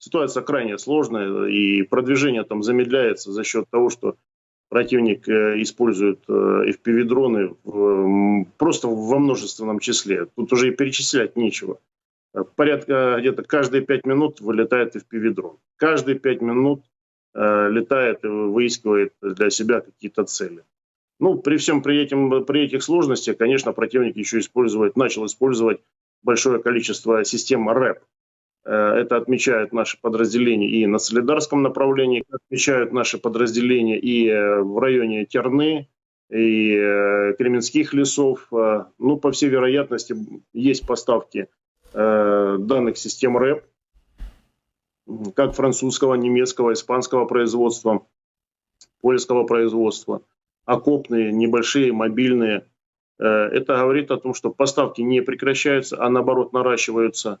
ситуация крайне сложная, и продвижение там замедляется за счет того, что противник э, использует э, FPV-дроны просто во множественном числе. Тут уже и перечислять нечего. Порядка где-то каждые пять минут вылетает FPV-дрон. Каждые пять минут летает и выискивает для себя какие-то цели. Ну, при всем при, этим, при этих сложностях, конечно, противник еще использует, начал использовать большое количество систем РЭП. Э, это отмечают наши подразделения и на Солидарском направлении, отмечают наши подразделения и э, в районе Терны, и э, Кременских лесов. Ну, по всей вероятности, есть поставки данных систем РЭП, как французского, немецкого, испанского производства, польского производства окопные, небольшие, мобильные. Э, это говорит о том, что поставки не прекращаются, а наоборот наращиваются.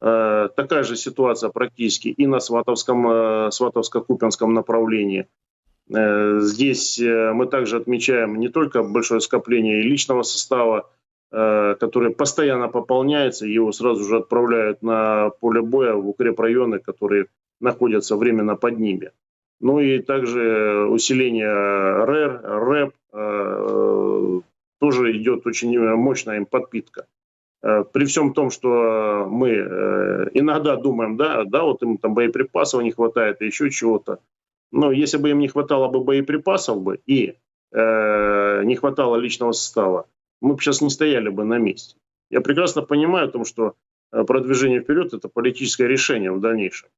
Э, такая же ситуация практически и на Сватовском, э, Сватовско-Купинском направлении. Здесь мы также отмечаем не только большое скопление личного состава, который постоянно пополняется, его сразу же отправляют на поле боя в укрепрайоны, которые находятся временно под ними. Ну и также усиление РЭР, РЭП, э, тоже идет очень мощная им подпитка. Э, при всем том, что мы э, иногда думаем, да, да, вот им там боеприпасов не хватает еще чего-то. Но если бы им не хватало бы боеприпасов бы и э, не хватало личного состава, мы бы сейчас не стояли бы на месте. Я прекрасно понимаю о том, что продвижение вперед – это политическое решение в дальнейшем.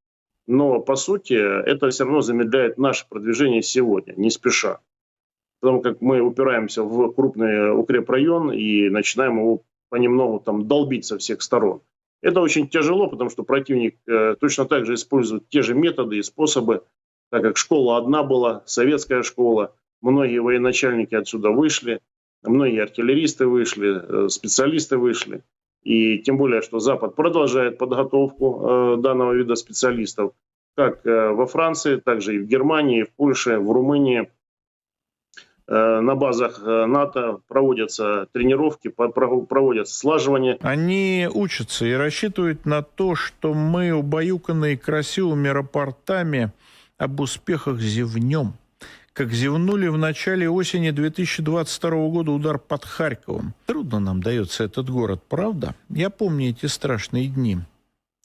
Но, по сути, это все равно замедляет наше продвижение сегодня, не спеша. Потому как мы упираемся в крупный укрепрайон и начинаем его понемногу там долбить со всех сторон. Это очень тяжело, потому что противник э, точно так же использует те же методы и способы, так как школа одна была, советская школа, многие военачальники отсюда вышли, многие артиллеристы вышли, э, специалисты вышли. И тем более, что Запад продолжает подготовку э, данного вида специалистов, как э, во Франции, так же и в Германии, в Польше, в Румынии. Э, на базах э, НАТО проводятся тренировки, проводятся слаживания. Они учатся и рассчитывают на то, что мы, убаюканные красивыми рапортами, об успехах зевнем – как зевнули в начале осени 2022 года удар под Харьковом. Трудно нам дается этот город, правда? Я помню эти страшные дни.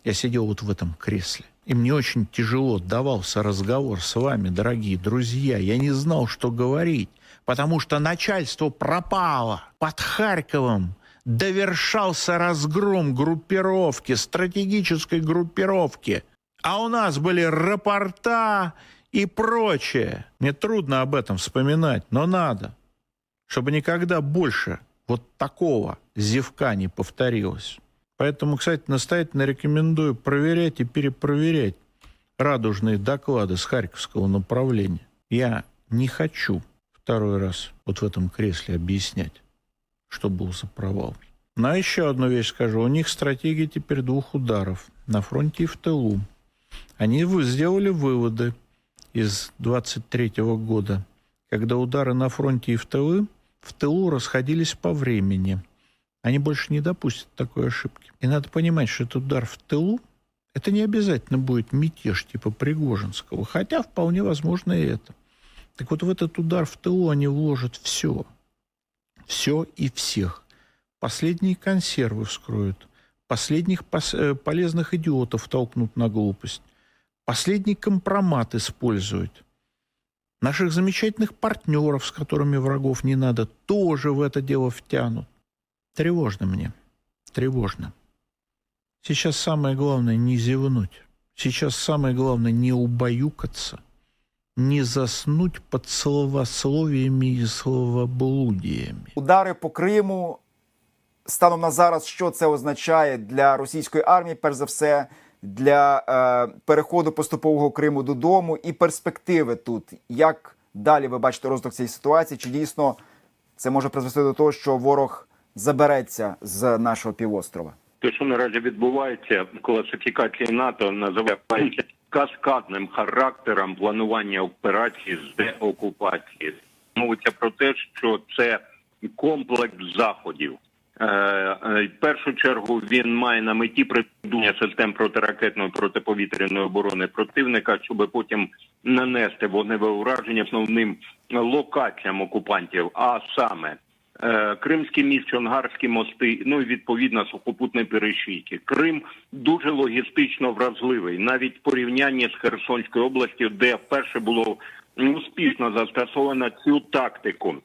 Я сидел вот в этом кресле. И мне очень тяжело давался разговор с вами, дорогие друзья. Я не знал, что говорить, потому что начальство пропало. Под Харьковом довершался разгром группировки, стратегической группировки. А у нас были рапорта и прочее. Мне трудно об этом вспоминать, но надо, чтобы никогда больше вот такого зевка не повторилось. Поэтому, кстати, настоятельно рекомендую проверять и перепроверять радужные доклады с Харьковского направления. Я не хочу второй раз вот в этом кресле объяснять, что был за провал. На еще одну вещь скажу. У них стратегия теперь двух ударов на фронте и в тылу. Они сделали выводы из 23 года, когда удары на фронте и в тылу, в тылу расходились по времени. Они больше не допустят такой ошибки. И надо понимать, что этот удар в тылу это не обязательно будет мятеж типа Пригожинского, хотя вполне возможно и это. Так вот в этот удар в тылу они вложат все. Все и всех. Последние консервы вскроют. Последних пос- э, полезных идиотов толкнут на глупость. Последний компромат используют. Наших замечательных партнеров, с которыми врагов не надо, тоже в это дело втянут. Тревожно мне. Тревожно. Сейчас самое главное не зевнуть. Сейчас самое главное не убаюкаться, не заснуть под словословиями и словоблудиями. Удари по Криму станом на зараз, що це означає для російської армії, перш за все, для е, переходу поступового Криму додому і перспективи тут. Як далі ви бачите розвиток цієї ситуації? Чи дійсно це може призвести до того, що ворог забереться з нашого півострова? Те, що наразі відбувається, класифікація НАТО називається каскадним характером планування операції з деокупації. Мовиться про те, що це комплекс заходів. Е, е, В першу чергу він має на меті придумання систем протиракетної протиповітряної оборони противника, щоб потім нанести вогневе ураження основним локаціям окупантів, а саме Кримський міст, Чонгарські мости, ну і відповідно сухопутні перешийки. Крим дуже логістично вразливий, навіть в порівнянні з Херсонською областю, де вперше було успішно застосовано цю тактику.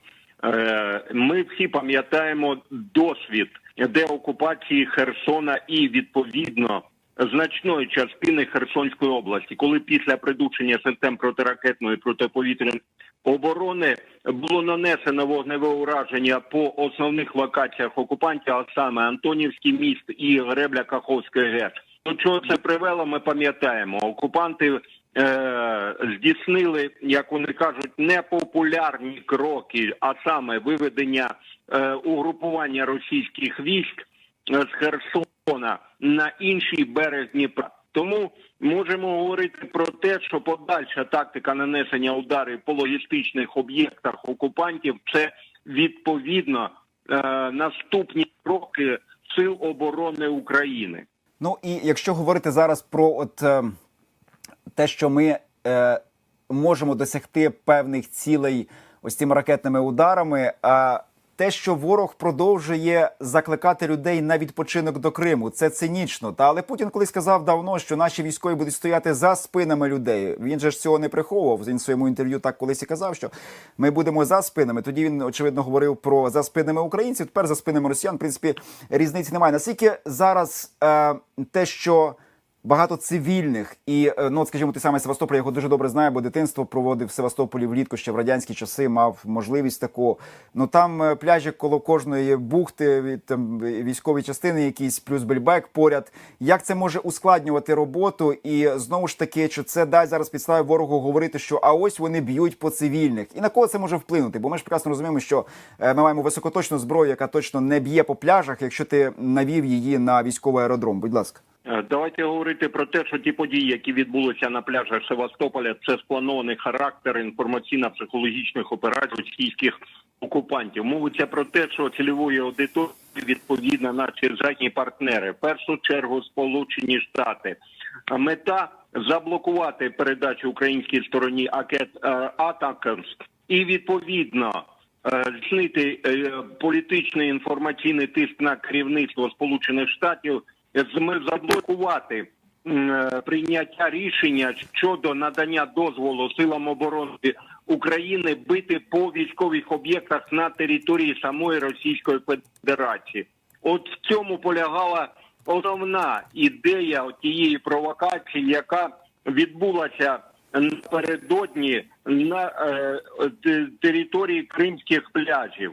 Е, Ми всі пам'ятаємо досвід деокупації Херсона і відповідно значної частини Херсонської області, коли після придушення систем протиракетної протиповітряної оборони було нанесено вогневе ураження по основних локаціях окупантів, а саме Антонівський міст і Гребля Каховської ГЕС. До чого це привело, ми пам'ятаємо. Окупанти е, здійснили, як вони кажуть, непопулярні кроки, а саме виведення е, угрупування російських військ е, з Херсона на інший берег Дніпра. Тому можемо говорити про те, що подальша тактика нанесення ударів по логістичних об'єктах окупантів це відповідно е, наступні кроки сил оборони України. Ну і якщо говорити зараз про от е, те, що ми е, можемо досягти певних цілей ось цими ракетними ударами, а те, що ворог продовжує закликати людей на відпочинок до Криму, це цинічно. Та але Путін колись сказав давно, що наші військові будуть стояти за спинами людей. Він же ж цього не приховував. Він в своєму інтерв'ю так колись і казав, що ми будемо за спинами. Тоді він очевидно говорив про за спинами українців. Тепер за спинами росіян. В принципі, різниці немає. Наскільки зараз е, те, що багато цивільних і е, ну, от, скажімо, ти саме Севастополь, я його дуже добре знаю, бо дитинство проводив в Севастополі влітку ще в радянські часи, мав можливість таку. Ну там е, пляжі коло кожної бухти, там військові частини, якісь плюс бельбек поряд. Як це може ускладнювати роботу? І знову ж таки, чи це дасть зараз підстави ворогу говорити, що а ось вони б'ють по цивільних, і на кого це може вплинути? Бо ми ж прекрасно розуміємо, що е, ми маємо високоточну зброю, яка точно не б'є по пляжах, якщо ти навів її на військовий аеродром. Будь ласка. Е, Давайте говорити про те, що ті події, які відбулися на пляжах Севастополя, це спланований характер інформаційно-психологічних операцій російських окупантів. Мовиться про те, що цільової аудиторії відповідно наші західні партнери, в першу чергу Сполучені Штати. Мета заблокувати передачу українській стороні акет е, Атакамс і відповідно. е, Знити політичний інформаційний тиск на керівництво Сполучених Штатів заблокувати е, прийняття рішення щодо надання дозволу силам оборони України бити по військових об'єктах на території самої Російської Федерації. От в цьому полягала основна ідея тієї провокації, яка відбулася напередодні на е, території кримських пляжів.